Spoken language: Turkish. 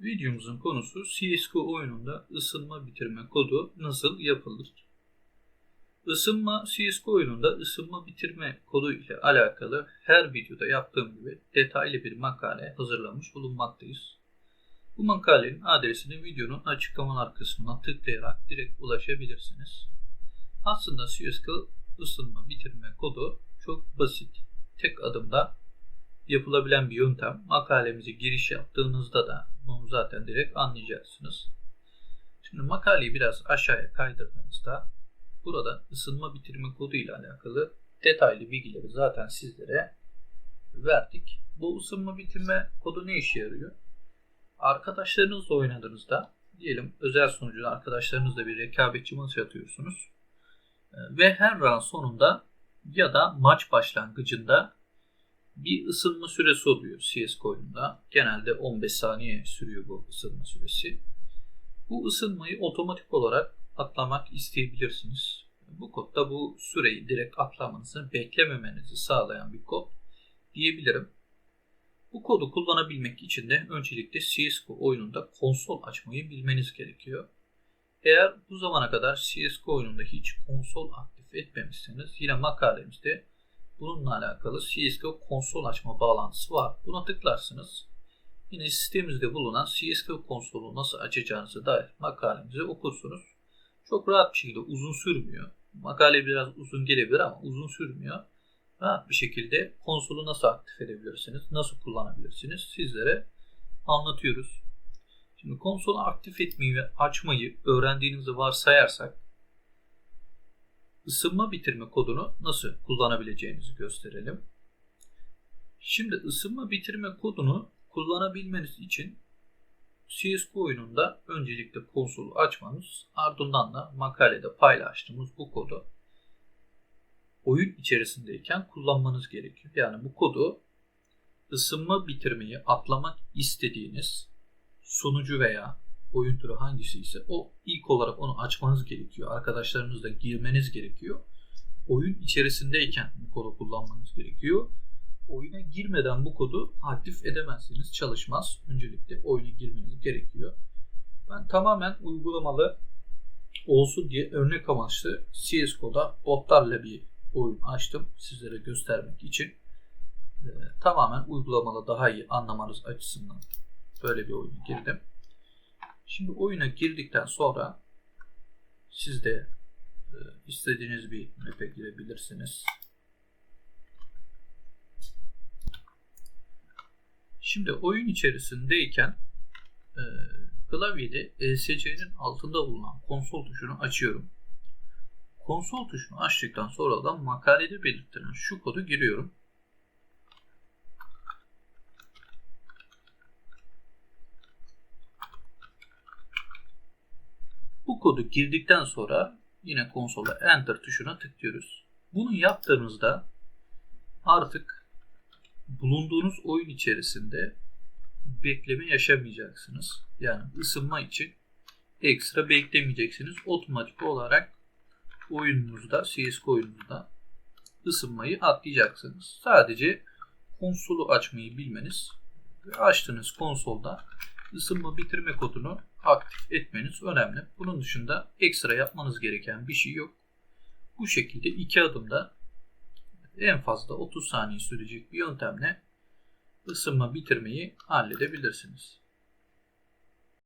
Videomuzun konusu CSGO oyununda ısınma bitirme kodu nasıl yapılır? Isınma CSGO oyununda ısınma bitirme kodu ile alakalı her videoda yaptığım gibi detaylı bir makale hazırlamış bulunmaktayız. Bu makalenin adresini videonun açıklamalar kısmına tıklayarak direkt ulaşabilirsiniz. Aslında CSGO ısınma bitirme kodu çok basit. Tek adımda yapılabilen bir yöntem. Makalemize giriş yaptığınızda da bunu zaten direkt anlayacaksınız. Şimdi makaleyi biraz aşağıya kaydırdığınızda burada ısınma bitirme kodu ile alakalı detaylı bilgileri zaten sizlere verdik. Bu ısınma bitirme kodu ne işe yarıyor? Arkadaşlarınızla oynadığınızda diyelim özel sunucuda arkadaşlarınızla bir rekabetçi maç atıyorsunuz. Ve her round sonunda ya da maç başlangıcında bir ısınma süresi oluyor CSGO oyununda. Genelde 15 saniye sürüyor bu ısınma süresi. Bu ısınmayı otomatik olarak atlamak isteyebilirsiniz. Bu kodda bu süreyi direkt atlamanızı beklememenizi sağlayan bir kod diyebilirim. Bu kodu kullanabilmek için de öncelikle CSGO oyununda konsol açmayı bilmeniz gerekiyor. Eğer bu zamana kadar CSGO oyununda hiç konsol aktif etmemişseniz yine makalemizde bununla alakalı CSGO konsol açma bağlantısı var. Buna tıklarsınız. Yine sitemizde bulunan CSGO konsolu nasıl açacağınızı dair makalemizi okursunuz. Çok rahat bir şekilde uzun sürmüyor. Makale biraz uzun gelebilir ama uzun sürmüyor. Rahat bir şekilde konsolu nasıl aktif edebilirsiniz, nasıl kullanabilirsiniz sizlere anlatıyoruz. Şimdi konsolu aktif etmeyi ve açmayı öğrendiğinizi varsayarsak ısınma bitirme kodunu nasıl kullanabileceğinizi gösterelim. Şimdi ısınma bitirme kodunu kullanabilmeniz için CSGO oyununda öncelikle konsolu açmanız ardından da makalede paylaştığımız bu kodu oyun içerisindeyken kullanmanız gerekiyor. Yani bu kodu ısınma bitirmeyi atlamak istediğiniz sunucu veya oyun türü hangisi ise o ilk olarak onu açmanız gerekiyor. Arkadaşlarınızla girmeniz gerekiyor. Oyun içerisindeyken bu kodu kullanmanız gerekiyor. Oyuna girmeden bu kodu aktif edemezsiniz. Çalışmaz. Öncelikle oyuna girmeniz gerekiyor. Ben tamamen uygulamalı olsun diye örnek amaçlı CSGO'da botlarla bir oyun açtım. Sizlere göstermek için. Ee, tamamen uygulamalı daha iyi anlamanız açısından böyle bir oyuna girdim. Şimdi oyuna girdikten sonra siz de e, istediğiniz bir map'e girebilirsiniz. Şimdi oyun içerisindeyken e, klavyede ESC'nin altında bulunan konsol tuşunu açıyorum. Konsol tuşunu açtıktan sonra da makalede belirtilen şu kodu giriyorum. Bu kodu girdikten sonra yine konsola Enter tuşuna tıklıyoruz. Bunu yaptığınızda artık bulunduğunuz oyun içerisinde bekleme yaşamayacaksınız. Yani ısınma için ekstra beklemeyeceksiniz. Otomatik olarak oyununuzda, CSGO oyununuzda ısınmayı atlayacaksınız. Sadece konsolu açmayı bilmeniz ve açtığınız konsolda ısınma bitirme kodunu aktif etmeniz önemli. Bunun dışında ekstra yapmanız gereken bir şey yok. Bu şekilde iki adımda en fazla 30 saniye sürecek bir yöntemle ısınma bitirmeyi halledebilirsiniz.